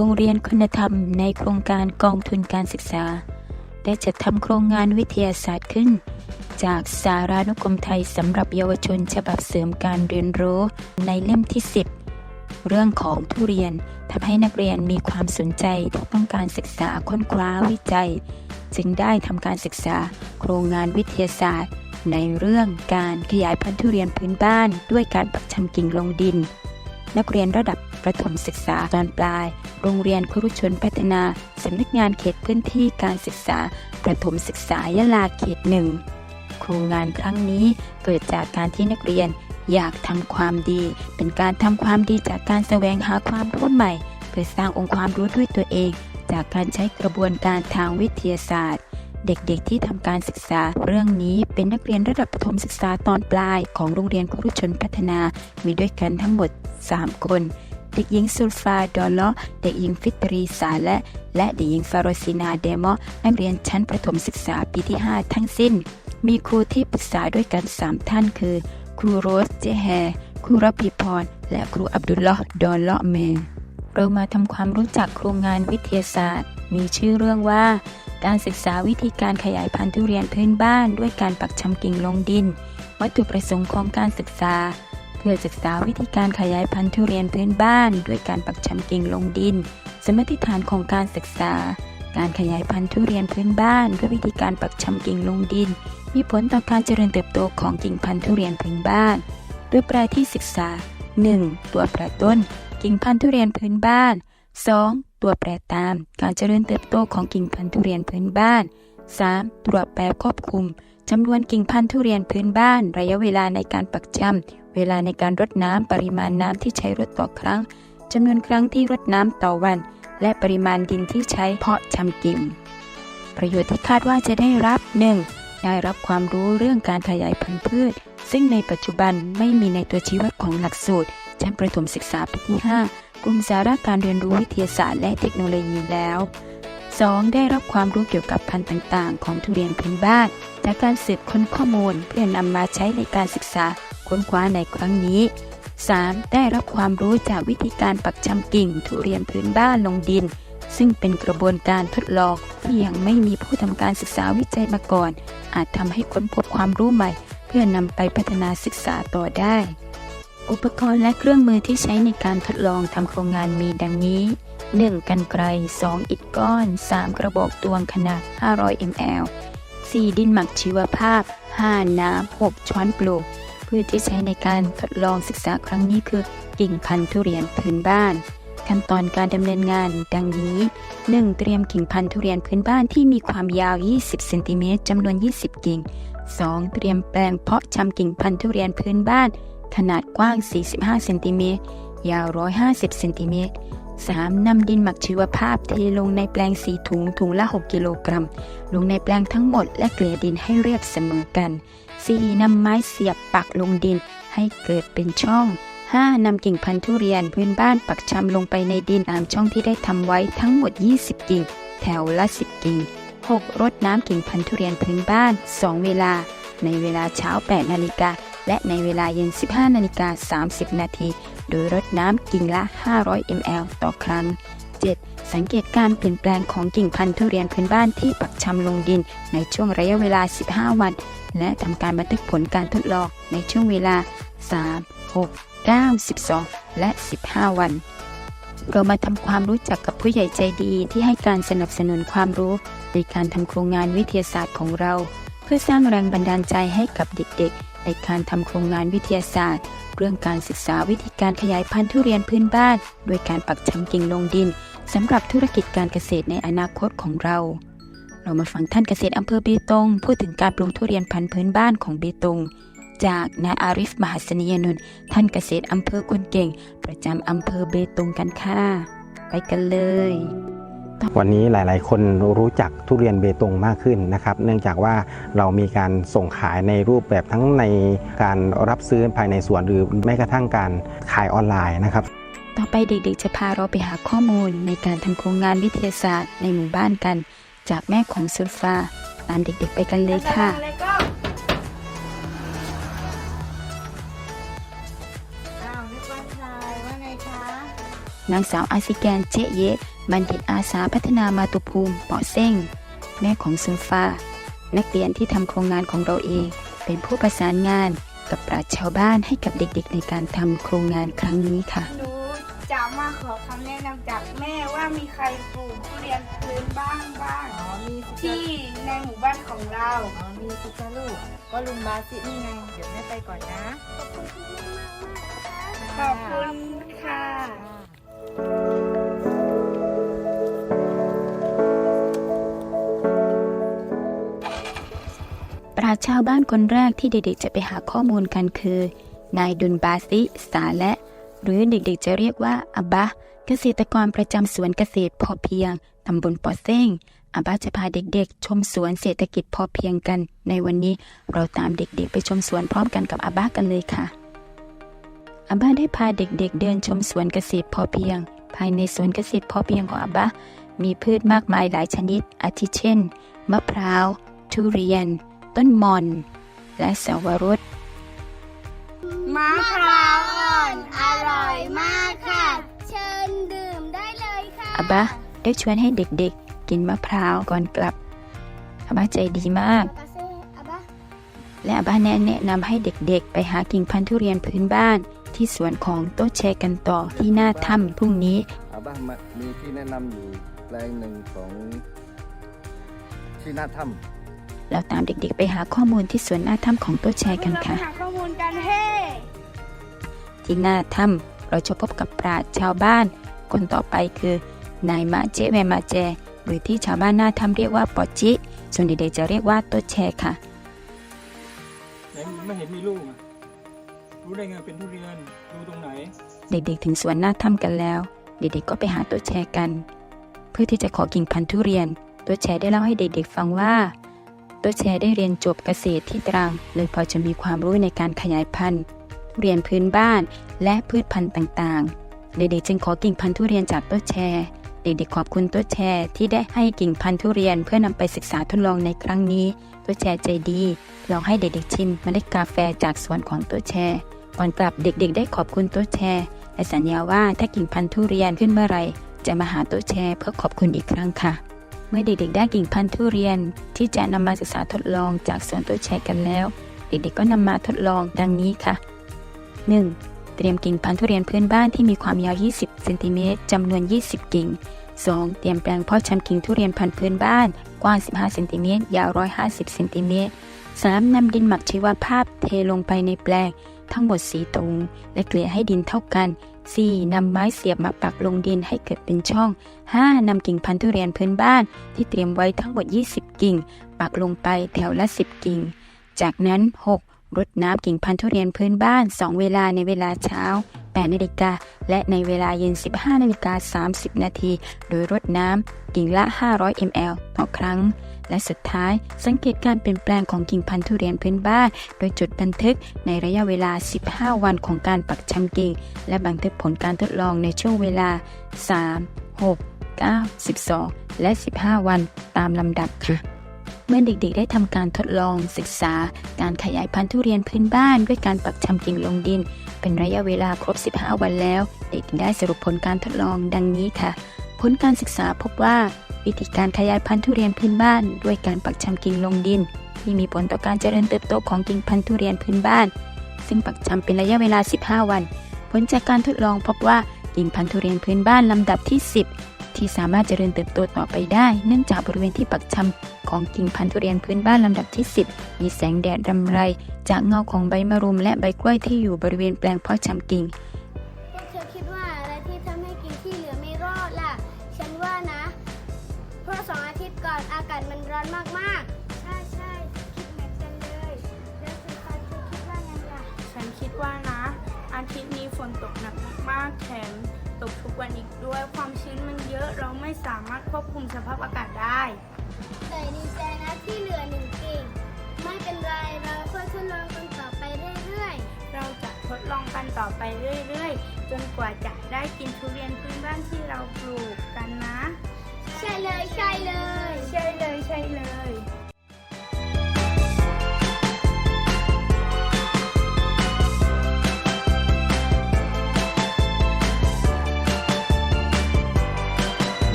โรงเรียนคุณธรรมในโครงการกองทุนการศึกษา ได้จัดทำโครงงานวิทยาศาสตร์ขึ้น จากสารานุกรมไทยสำหรับเยาวชนฉบับเสริมการเรียนรู้ในเล่มที่ 10 เรื่องของทุเรียนทำให้นักเรียนมีความสนใจที่ต้องการศึกษาค้นคว้าวิจัย จึงได้ทำการศึกษาโครงงานวิทยาศาสตร์ ในเรื่องการขยายพันธุ์ทุเรียนพื้นบ้าน ด้วยการปักชำกิ่งลงดิน นักเรียนระดับ ประถมศึกษาตอนปลาย โรงเรียนครุชนพัฒนา สำนักงานเขตพื้นที่การศึกษา ประถมศึกษายะลาเขตหนึ่งโครงงานครั้งนี้เกิดจากการที่นักเรียนอยากทำความดี เป็นการทำความดีจากการแสวงหาความรู้ใหม่ เพื่อสร้างองค์ความรู้ด้วยตัวเอง จากการใช้กระบวนการทางวิทยาศาสตร์ เด็กๆ ที่ทำการศึกษา เรื่องนี้เป็นนักเรียนระดับประถมศึกษาตอนปลาย ของโรงเรียนครุชนพัฒนา มีด้วยกันทั้งหมด 3 คน เด็กหญิงซุลฟาดอลเลาะเด็กหญิงฟิตรีสาและ และเด็กหญิงฟาโรซินาเดมอนักเรียนชั้นประถมศึกษาปีที่ 5 ทั้งสิ้น มีครูที่ปรึกษาด้วยกัน 3 ท่านคือ ครูโรสเจแฮครูรับพีพร และครูอับดุลลอฮ์ดอลเลาะเมงเรามาทำความรู้จักโครงงานวิทยาศาสตร์ มีชื่อเรื่องว่า การศึกษาวิธีการขยายพันธุ์ทุเรียนพื้นบ้าน ด้วยการปักชำกิ่งลงดิน วัตถุประสงค์ของการศึกษา เพื่อศึกษาวิธีการขยายพันธุ์ทุเรียนพื้นบ้าน ด้วยการปักชำกิ่งลงดิน สมมติฐานของการศึกษา การขยายพันธุ์ทุเรียนพื้นบ้าน ด้วยวิธีการปักชำกิ่งลงดิน มีผลต่อการเจริญเติบโตของกิ่งพันธุ์ทุเรียนพื้นบ้านด้วยแปรที่ศึกษา 1. ตัวแปรต้น กิ่งพันธุ์ทุเรียนพื้นบ้าน 2. ตัวแปรตาม การเจริญเติบโตของกิ่งพันธุ์ทุเรียนพื้นบ้าน 3. ตัวแปรควบคุมจำนวนกิ่งพันธุ์ทุเรียนพื้นบ้าน ระยะเวลาในการปักชำ เวลาในการรดน้ำปริมาณน้ำที่ใช้รดต่อครั้งจำนวนครั้งที่รดน้ำต่อวัน และปริมาณดินที่ใช้เพาะชำกิ่งประโยชน์ที่คาดว่าจะได้รับ 1. ได้รับความรู้เรื่องการขยายพันธุ์พืช ซึ่งในปัจจุบันไม่มีในตัวชี้วัดของหลักสูตรชั้นประถมศึกษาปีที่ 5 กลุ่มสาระการเรียนรู้วิทยาศาสตร์และเทคโนโลยีแล้ว 2. ได้รับความรู้เกี่ยวกับพันธุ์ต่าง ๆ ของทุเรียนพื้นบ้าน จากการสืบค้นข้อมูลเพื่อนำมาใช้ในการศึกษา ค้นคว้าในครั้งนี้ 3. ได้รับความรู้จากวิธีการปักชำกิ่งทุเรียนพื้นบ้านลงดิน ซึ่งเป็นกระบวนการทดลองที่ยังไม่มีผู้ทำการศึกษาวิจัยมาก่อน อาจทำให้ค้นพบความรู้ใหม่ เพื่อนำไปพัฒนาศึกษาต่อได้ อุปกรณ์และเครื่องมือที่ใช้ในการทดลองทำโครงงานมีดังนี้ 1. กันไกร 2. อิฐก้อน 3. กระบอกตวงขนาด 500 ml 4. ดินหมักชีวภาพ 5. น้ำ 6 ช้อนปลูก พืชที่ใช้ในการทดลองศึกษาครั้งนี้คือ กิ่งพันธุ์ทุเรียนพื้นบ้าน ขั้นตอนการดำเนินงานดังนี้ 1. เตรียมกิ่งพันธุ์ทุเรียนพื้นบ้านที่มีความยาว 20 เซนติเมตรจำนวน 20 กิ่ง 2. เตรียมแปลงเพาะชำกิ่งพันธุ์ทุเรียนพื้นบ้าน ขนาดกว้าง 45 เซนติเมตรยาว 150 เซนติเมตร 3. นำดินหมักชีวภาพเทลงในแปลง4ถุงถุงละ 6 กิโลกรัม ลงในแปลงทั้งหมดและเกลี่ยดินให้เรียบเสมอกัน 4. นำไม้เสียบปักลงดินให้เกิดเป็นช่อง 5. นำกิ่งพันธุ์ทุเรียนพื้นบ้านปักชำลงไปในดินตามช่องที่ได้ทำไว้ทั้งหมด 20 กิ่ง แถวละ 10 กิ่ง 6. รดน้ำกิ่งพันธุ์ทุเรียนพื้นบ้าน 2 เวลา ในเวลาเช้า 8 นาฬิกาและในเวลาเย็น 15 นาฬิกา 30 นาที โดยรดน้ำกิ่งละ 500 ml ต่อครั้ง 7. สังเกตการเปลี่ยนแปลงของกิ่งพันธุ์ทุเรียนพื้นบ้านที่ปักชำลงดินในช่วงระยะเวลา 15 วัน และทำการบันทึกผลการทดลองในช่วงเวลา 3 6 9 12 และ 15 วันเรามาทำความรู้จักกับผู้ใหญ่ใจดีที่ให้การสนับสนุนความรู้ในการทำโครงงานวิทยาศาสตร์ของเรา เพื่อสร้างแรงบันดาลใจให้กับเด็กๆ ในการทำโครงงานวิทยาศาสตร์ เรื่องการศึกษาวิธีการขยายพันธุ์ทุเรียนพื้นบ้าน โดยการปักชำกิ่งลงดินสำหรับธุรกิจการเกษตรในอนาคตของเรา เรามาฟังท่านเกษตรอำเภอเบตงพูดถึงการปลูกทุเรียนพันธุ์พื้นบ้านของเบตงจากนายอาริฟมหัสนียนนท์ท่านเกษตรอำเภอกุนเก่ง ประจำอำเภอเบตงกันค่ะ ไปกันเลย วันนี้หลาย ๆ คนรู้จักทุเรียนเบตงมากขึ้นนะครับ เนื่องจากว่าเรามีการส่งขายในรูปแบบทั้งในการรับซื้อภายในสวนหรือแม้กระทั่งการขายออนไลน์นะครับ ต่อไปเด็ก ๆ จะพาเราไปหาข้อมูลในการทำโครงงานวิทยาศาสตร์ในหมู่บ้านกัน จากแม่ของซุลฟาตามเด็ก ๆ ไปกันเลยค่ะอ้าวนึกว่าชายว่าไงคะนางสาวอาซิแกนเจเยะ บัณฑิตอาสาพัฒนามาตุภูมิเปาะเซ้ง แม่ของซุนฟ้า นักเรียนที่ทำโครงงานของเราเอง เป็นผู้ประสานงานกับปราชญ์ชาวบ้านให้กับเด็กๆ ในการทำโครงงานครั้งนี้ค่ะหนูจะมาขอคำแนะนำจากแม่ว่ามีใครปลูกทุเรียนพื้นบ้างบ้างอ๋อมีสิที่ในหมู่บ้านของเราอ๋อมีสิจ้าลูกก็ลุงบาสินี่ไงเดี๋ยวแม่ไปก่อนนะ ขอบคุณค่ะปราช ญ์ชาวบ้านคนแรกที่เด็กๆจะไปหาข้อมูลกันคือ นายดุนบาซิสาและ หรือเด็กๆจะเรียกว่าอับบะเกษตรกรประจำสวนเกษตรพอเพียงตำบลปอเซ้งอับบะจะพาเด็กๆ ชมสวนเศรษฐกิจพอเพียงกัน ในวันนี้เราตามเด็กๆ ไปชมสวนพร้อมกันกับอับบะกันเลยค่ะอับบะได้พาเด็กๆ เดินชมสวนเกษตรพอเพียง ภายในสวนเกษตรพอเพียงของอับบะมีพืชมากมายหลายชนิด อาทิเช่น มะพร้าว ทุเรียน ต้นหม่อน และสาวรสมะพร้าวอ่อนอร่อยมากค่ะ เชิญดื่มได้เลยค่ะอาบะได้ชวนให้เด็กๆ กินมะพร้าวก่อนกลับอาบะใจดีมากปาเซ่อาบะและอาบะแนะแนะนำให้เด็กๆ ไปหากิ่งพันธุ์ทุเรียนพื้นบ้านที่สวนของโต๊ะแชร์กันต่อที่หน้าถ้ำพรุ่งนี้อาบ้ามามีที่แนะนำอยู่แปลงหนึ่งของที่หน้าถ้ เราตามเด็กๆ ไปหาข้อมูลที่สวนหน้าถ้ำของโต๊ะแชร์กันเราไปค่ะหาข้อมูลกันเฮ้ที่หน้าถ้ำเราจะพบกับปราชญ์ชาวบ้าน คนต่อไปคือนายมาเจแวมาแจหรือที่ชาวบ้านหน้าถ้ำเรียกว่าปอจิ ส่วนเด็กๆจะเรียกว่าโต๊ะแชร์ค่ะไหนไม่เห็นมีลูกอะรู้ได้ไงเป็นทุเรียน ดูตรงไหน เด็กๆ ถึงสวนหน้าถ้ำกันแล้ว เด็กๆก็ไปหาตัวแชร์กัน เพื่อที่จะขอกิ่งพันธุ์ทุเรียน ตัวแชร์ได้เล่าให้เด็กๆฟังว่า ตัวแชร์ได้เรียนจบเกษตรที่ตรังเลยพอจะมีความรู้ในการขยายพันธุ์ทุเรียนพื้นบ้านและพืชพันธุ์ต่างๆ เด็กๆจึงขอกิ่งพันธุ์ทุเรียนจากตัวแชร์ เด็กๆขอบคุณตัวแชร์ที่ได้ให้กิ่งพันธุ์ทุเรียนเพื่อนำไปศึกษาทดลองในครั้งนี้ ตัวแชร์ใจดีลองให้เด็กๆชิมเมล็ดกาแฟจากสวนของตัวแชร์ก่อนกลับเด็กๆ ได้ขอบคุณตัวแชร์และสัญญาว่าถ้ากิ่งพันธุ์ทุเรียนขึ้นเมื่อไรจะมาหาต๊ะแชร์เพื่อขอบคุณอีกครั้งค่ะ เมื่อเด็กๆ ได้กิ่งพันธุ์ทุเรียน ที่จะนำมาศึกษาทดลองจากสวนต๊ะแชร์กันแล้ว เด็กๆ ก็นำมาทดลองดังนี้ค่ะ 1. เตรียมกิ่งพันธุ์ทุเรียนพื้นบ้านที่มีความยาว 20 เซนติเมตรจำนวน 20 กิ่ง 2. เตรียมแปลงเพาะชำกิ่งทุเรียนพันธุ์พื้นบ้าน กว้าง 15 เซนติเมตรยาว 150 เซนติเมตร 3. นำดินหมักชีวภาพเทลงไปในแปลง ทั้งหมดสีตรง และเกลี่ยให้ดินเท่ากัน 4. นำไม้เสียบมาปักลงดินให้เกิดเป็นช่อง 5. นำกิ่งพันธุ์ทุเรียนพื้นบ้าน ที่เตรียมไว้ทั้งหมด 20 กิ่ง ปักลงไปแถวละ 10 กิ่ง จากนั้น 6. รดน้ำกิ่งพันธุ์ทุเรียนพื้นบ้าน 2 เวลาในเวลาเช้า 8 นาฬิกา และในเวลาเย็น 15 นาฬิกา 30 นาที โดยรดน้ำกิ่งละ 500 ml ต่อครั้ง และสุดท้ายสังเกตการเปลี่ยนแปลงของกิ่งพันธุ์ทุเรียนพื้นบ้าน โดยจดบันทึกในระยะเวลา 15 วันของการปักชำกิ่ง และบันทึกผลการทดลองในช่วงเวลา 3 6 9 12 และ 15 วันตามลำดับค่ะเมื่อเด็กๆ ได้ทำการทดลองศึกษา การขยายพันธุ์ทุเรียนพื้นบ้าน ด้วยการปักชำกิ่งลงดิน เป็นระยะเวลาครบ 15 วันแล้ว เด็กๆได้สรุปผลการทดลองดังนี้ค่ะ ผลการศึกษาพบว่า วิธีการขยายพันธุ์ทุเรียนพื้นบ้าน ด้วยการปักชำกิ่งลงดิน ที่มีผลต่อการเจริญเติบโตของกิ่งพันธุ์ทุเรียนพื้นบ้าน ซึ่งปักชำเป็นระยะเวลา 15 วัน ผลจากการทดลองพบว่ากิ่งพันธุ์ทุเรียนพื้นบ้านลำดับที่ 10 ที่สามารถเจริญเติบโตต่อไปได้ เนื่องจากบริเวณที่ปักชำของกิ่งพันธุ์ทุเรียนพื้นบ้านลำดับที่ 10 มีแสงแดดรำไร จากเงาของใบมะรุมและใบกล้วยที่อยู่บริเวณแปลงเพาะชำกิ่ง ทิตย์นี้ฝนตกหนักมากๆแถมตกทุกวันอีกด้วยความชื้นมันเยอะเราไม่สามารถควบคุมสภาพอากาศได้ แต่ดีใจนะที่เหลือหนึ่งกิ่งไม่เป็นไรเราค่อยทดลองกันต่อไปเรื่อยเราจะทดลองกันต่อไปเรื่อยๆ จนกว่าจะได้กินทุเรียนพื้นบ้านที่เราปลูก